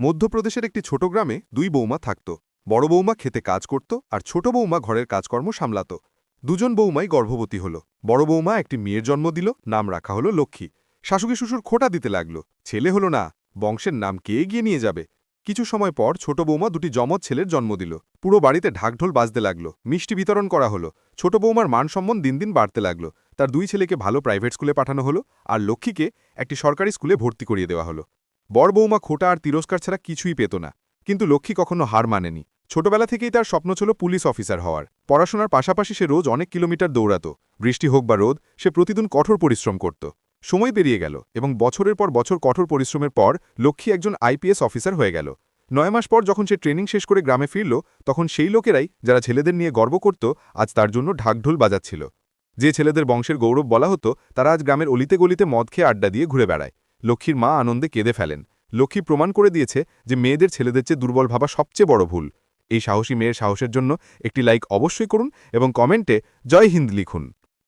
মধ্যপ্রদেশের একটি ছোট গ্রামে দুই বৌমা থাকত। বড় বৌমা খেতে কাজ করত আর ছোট বৌমা ঘরের কাজকর্ম সামলাত। দুজন বৌমাই গর্ভবতী হল। বড় বৌমা একটি মেয়ের জন্ম দিল, নাম রাখা হলো লক্ষ্মী। শাশুড়ি শ্বশুর খোটা দিতে লাগল। ছেলে হলো না, বংশের নাম কে এগিয়ে নিয়ে যাবে? কিছু সময় পর ছোট বৌমা দুটি জমজ ছেলের জন্ম দিল। পুরো বাড়িতে ঢাকঢোল বাজতে লাগল। মিষ্টি বিতরণ করা হলো। ছোট বৌমার মান সম্মান দিন দিন বাড়তে লাগল। তার দুই ছেলেকে ভালো প্রাইভেট স্কুলে পাঠানো হলো আর লক্ষ্মীকে একটি সরকারি স্কুলে ভর্তি করিয়ে দেওয়া হলো। বড় বৌমা খোটা আর তিরস্কার ছাড়া কিছুই পেত না। কিন্তু লক্ষ্মী কখনো হার মানেনি। ছোটবেলা থেকেই তার স্বপ্ন ছিল পুলিশ অফিসার হওয়ার। পড়াশোনার পাশাপাশি সে রোজ অনেক কিলোমিটার দৌড়াত। বৃষ্টি হোক বা রোদ, সে প্রতিদিন কঠোর পরিশ্রম করত। সময় পেরিয়ে গেল এবং বছরের পর বছর কঠোর পরিশ্রমের পর লক্ষ্মী একজন আইপিএস অফিসার হয়ে গেল। নয় মাস পর যখন সে ট্রেনিং শেষ করে গ্রামে ফিরল, তখন সেই লোকেরাই যারা ছেলেদের নিয়ে গর্ব করত, আজ তার জন্য ঢাকঢোল বাজাচ্ছিল। যে ছেলেদের বংশের গৌরব বলা হতো, তারা আজ গ্রামের অলিতে গলিতে মদ খেয়ে আড্ডা দিয়ে ঘুরে বেড়ায়। লক্ষ্মীর মা আনন্দে কেঁদে ফেলেন। লক্ষ্মী প্রমাণ করে দিয়েছে যে মেয়েদের ছেলেদের চেয়ে দুর্বল ভাবা সবচেয়ে বড় ভুল। এই সাহসী মেয়ের সাহসের জন্য একটি লাইক অবশ্যই করুন এবং কমেন্টে জয় হিন্দ লিখুন।